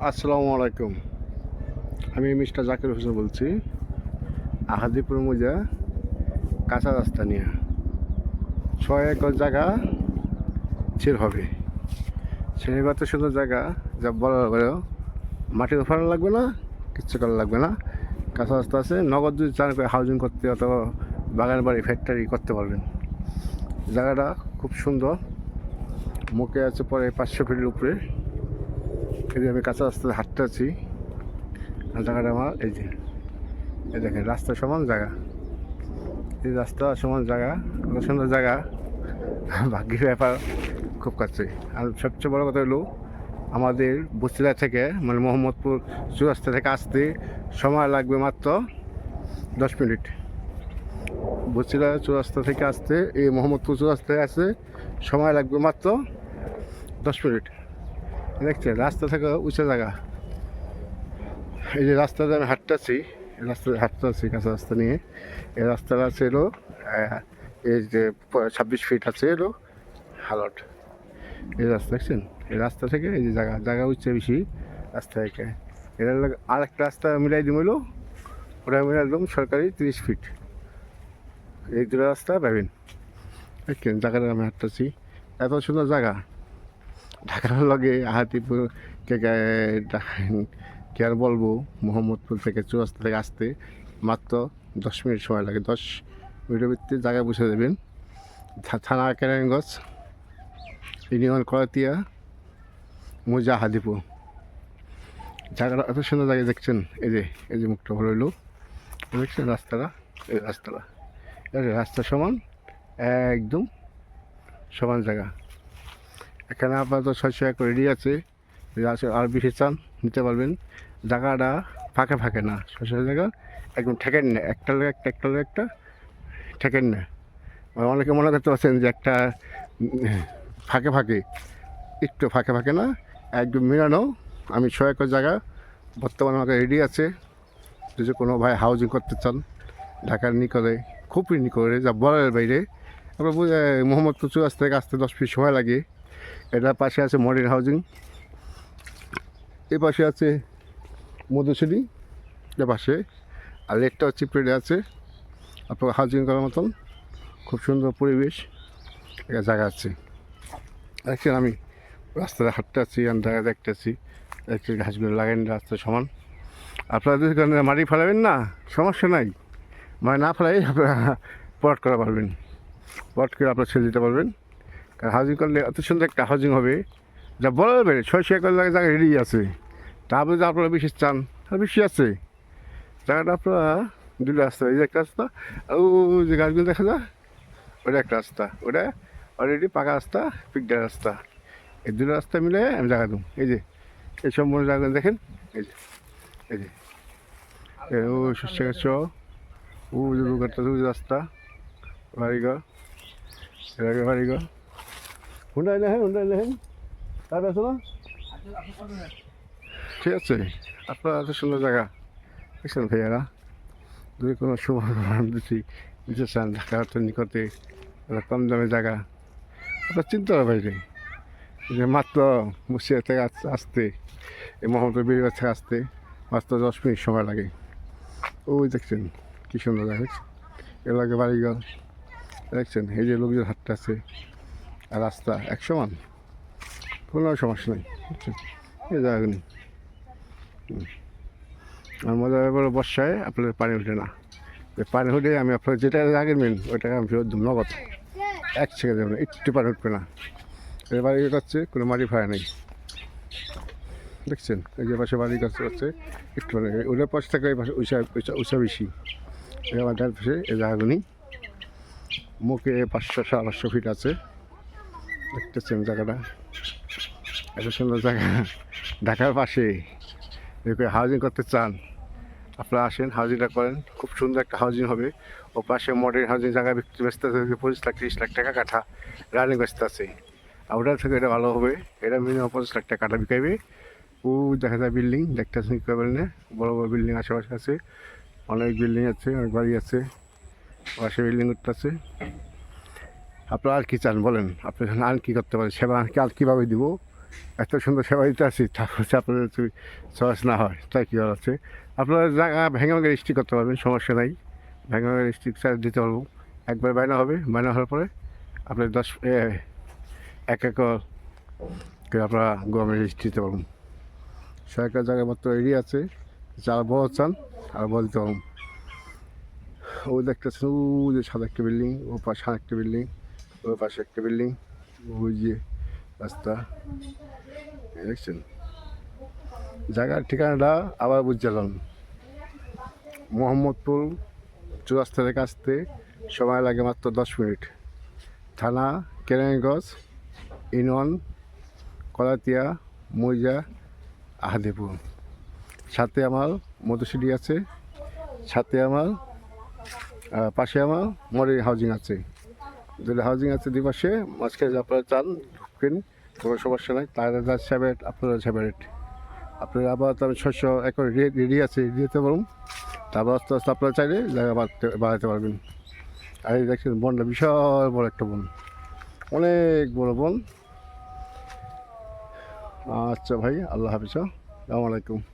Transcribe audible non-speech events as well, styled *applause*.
আসসালামু আলাইকুম। আমি মিস্টার জাকির হোসেন বলছি। আহাদিপুর মৌজা, কাঁচা রাস্তা নিয়ে। ছয় একর জায়গা ছিল হবে। শ্রেণীগত সুন্দর জায়গা, যা বলার পরেও মাটির ওফানো লাগবে না, কিচ্ছু করা লাগবে না। কাঁচা রাস্তা আছে, নগদ যদি চান করে হাউজিং করতে অথবা বাগান বাড়ি ফ্যাক্টরি করতে পারবেন। জায়গাটা খুব সুন্দর। মুখে আছে পরে পাঁচশো ফিটের উপরে। এই যে আমি কাঁচা রাস্তায় হাঁটতে আছি। আর জায়গাটা আমার, এই যে, এই দেখেন, রাস্তা সমান জায়গা। এই রাস্তা সমান জায়গা কত সুন্দর জায়গা। ভাগ্যের ব্যাপার, খুব কাছে। আর সবচেয়ে বড় কথা হলো, আমাদের বসিলা থেকে মানে মোহাম্মদপুর চুরাস্তা থেকে আসতে সময় লাগবে মাত্র দশ মিনিট। বসিলা চুরাস্তা থেকে আসতে, এই মোহাম্মদপুর চুরাস্তায় আসতে সময় লাগবে মাত্র দশ মিনিট। দেখছেন, রাস্তা থেকে উঁচু জায়গা। এই যে রাস্তাতে আমি হাঁটতেছি, এই রাস্তাতে হাঁটতে কাঁচা রাস্তা নিয়ে। এই রাস্তাটা আছে এলো এই যে ছাব্বিশ ফিট আছে এলো হালট। এই রাস্তা দেখছেন? এই রাস্তা থেকে এই যে জায়গা জায়গা উঠছে বেশি রাস্তা থেকে। এটা লাগে আরেকটা রাস্তা মিলাই দিব এলো ওটা মিলাই একদম সরকারি তিরিশ ফিট এই দুটো রাস্তা পাবেন। দেখছেন, জায়গাটা আমি হাঁটতেছি। এত সুন্দর জায়গা। ঢাকার লগে আহাতিপুর কে আর বলব? মোহাম্মদপুর থেকে চুরাস্তা থেকে আসতে মাত্র দশ মিনিট সময় লাগে। দশ মিনিটের ভিত্তিতে জায়গায় বসে দেবেন। থানা কেরানীগঞ্জ, ইউনিয়ন করাতিয়া মোজা হাদিপুর জায়গাটা এত সুন্দর জায়গায় দেখছেন? এই যে এই যে মুখটা ভালো হইল। দেখছেন রাস্তাটা। এই রাস্তাটা। রাস্তা সমান, একদম সমান জায়গা। এখানে আপাতত ছয়শো একর রেডি আছে। আর বেশি চান নিতে পারবেন। জায়গাটা ফাঁকে ফাঁকে না, ছয়শো জায়গা। একদম ঠেকেন না একটা লোক, একটা একটা লোক, একটা ঠেকেন না আর অনেকে মনে করতে পারছেন যে একটা ফাঁকে ফাঁকে, একটু ফাঁকে ফাঁকে না, একদম মিলানো। আমি ছয় একর জায়গা, বর্তমানে আমাকে রেডি আছে। যদি কোনো ভাই হাউজিং করতে চান, ঢাকার নিকটে, খুবই নিকটে, যা বলার বাইরে। আমরা বুঝে চুরাস্তা থেকে আসতে দশ মিনিট সময় লাগে। এটার পাশে আছে মডার্ন হাউজিং। এ পাশে আছে মধুসুরি এ পাশে। আর লেকটা হচ্ছে পেড়ে আছে, আপনার হাউজিং করার মতন। খুব সুন্দর পরিবেশ একটা জায়গা আছে। দেখছেন আমি রাস্তায় হাঁটতে আছি, আমি জায়গা দেখতে আছি দেখছি ঘাসগুলো লাগাইন রাস্তা সমান। আপনারা যদি মাটি ফেলাবেন না, সমস্যা নাই। মানে না ফেলাই আপনারা *laughs* পট করা পারবেন। পট করে আপনারা ছেড়ে দিতে পারবেন। কারণ হাউজিং করলে এত সুন্দর একটা হাউজিং হবে, যা বলা যাবে ছয়শো একর জায়গায় জায়গা রেডি আছে। তারপরে যদি আপনারা বেশি চান তাহলে বেশি আছে। জায়গাটা আপনারা দুটো রাস্তা, এই যে একটা রাস্তা আর ওই যে গাছগুলো দেখা যায়, ওটা একটা রাস্তা, ওটা অলরেডি পাকা রাস্তা পিকডার রাস্তা। এই দুটো রাস্তা মিলে আমি জায়গা দেবো। এই যে, এই সম্পূর্ণ জায়গা দেখেন, এই যে এই যে। ও শস্য গাছ ও যে রাস্তা, বাড়িঘর বাড়িঘর। হুন্ডাই নেহেন হুন্ডাই নেহেন তার আছে না ঠিক আছে আপনার এত সুন্দর জায়গা দেখছেন ভাইয়ারা যদি কোনো শুভ দিচ্ছি নিতে চান ঢাকা তো নিকটে একটা কম দামে জায়গা আপনার চিন্তার বাইরে যে মাত্র মুর্শিদা থেকে আস- আসতে এই মোহাম্মদ বেরিয়ে থেকে আসতে মাত্র দশ মিনিট সময় লাগে ওই দেখছেন কী সুন্দর দেখছেন এলাকা বাড়িঘর দেখছেন এই যে লোকজন হাঁটতে আছে রাস্তা এক সমান কোনো সমস্যা নেই। এ এই নেই। আর মজার ব্যাপার বর্ষায় আপনাদের পানি ওঠে না। পানি উঠে আমি আপনার যেটা আগে মেন ওইটাকে আমি ফেরত নগদ। এক সেকেন্ড দেবো না একটু পানি উঠবে না। এর বাড়ি হচ্ছে কোনো মাটি ফায়া নেই। দেখছেন? এই যে পাশে বাড়ি গাছ আছে একটু পানি ওটার পাশ থেকে এই পাশে উষা উষা বেশি। আমার ডান পাশে এই জায়গাগুলি। মুখে পাঁচশো সাড়ে পাঁচশো ফিট আছে। দেখতেছেন জায়গাটা। এত সুন্দর জায়গা। ঢাকার পাশে হাউজিং করতে চান, আপনারা আসেন হাউজিংটা করেন। খুব সুন্দর একটা হাউজিং হবে। ও পাশে মডার্ন হাউজিং জায়গা, বিক্রি ব্যস্ত আছে পঁচিশ লাখ, তিরিশ লাখ টাকা কাঠা রানিং ব্যস্ত আছে। আর ওটার থেকে এটা ভালো হবে। এটা মিনিমাম পঁচিশ লাখ টাকা কাঠা বিকাইবে। ও দেখা যায় বিল্ডিং দেখতেছেন কী না? বড় বড় বিল্ডিং আশেপাশে আছে। অনেক বিল্ডিং আছে, অনেক বাড়ি আছে। পাশে বিল্ডিং আছে আপনারা আর কি চান বলেন? আপনি আর কি করতে পারেন? সেবা আর কি, আর কীভাবে দিব? এত সুন্দর সেবা দিতে আসি তারপর হচ্ছে আপনাদের চয়েস না হয়, তাই কী আছে আপনারা জায়গা ভেঙে ভেঙে রেজিস্ট্রি করতে পারবেন, সমস্যা নাই। ভেঙে ভেঙে রেজিস্ট্রি চার্জ দিতে পারব। একবার বায়না হবে, বায়না হওয়ার পরে আপনি দশ এক একর করে আপনারা গরমে রেজিস্ট্রি দিতে পারবেন সরকার জায়গা মাত্র এরিয়া আছে, যারা বড় চান আর বড় দিতে পারবেন ও দেখতেছেন ও যে সাদা একটা বিল্ডিং ও পাশে একটা বিল্ডিং। ওই পাশে একটা বিল্ডিং ওই যে রাস্তা দেখছেন জায়গার ঠিকানাটা আবার বুঝলাম মোহাম্মদপুর চৌরাস্তা থেকে আসতে সময় লাগে মাত্র দশ মিনিট। থানা, কেরানীগঞ্জ, ইউনিয়ন, কলাতিয়া, মৌজা আহাদিপুর সাথে আমার মধুসিডি আছে, সাথে আমার পাশে আমার মডেল হাউজিং আছে। যদি হাউজিং আছে দুই পাশে মাঝখানে আপনারা চান ঢুকবেন কোনো সমস্যা নাই। তারা যা সেপারেট আপনারা সেপারেট আপনারা আবার তো আমি ছশো একর রেডি আছে, দিতে পারুন। তারপর আস্তে আস্তে আপনারা চাইলে জায়গা বাড়তে বাড়াতে পারবেন। আর দেখছেন বনটা বিশাল বড় একটা বন। অনেক বড় বন। আচ্ছা ভাই, আল্লাহ হাফিজ। আসসালামু আলাইকুম।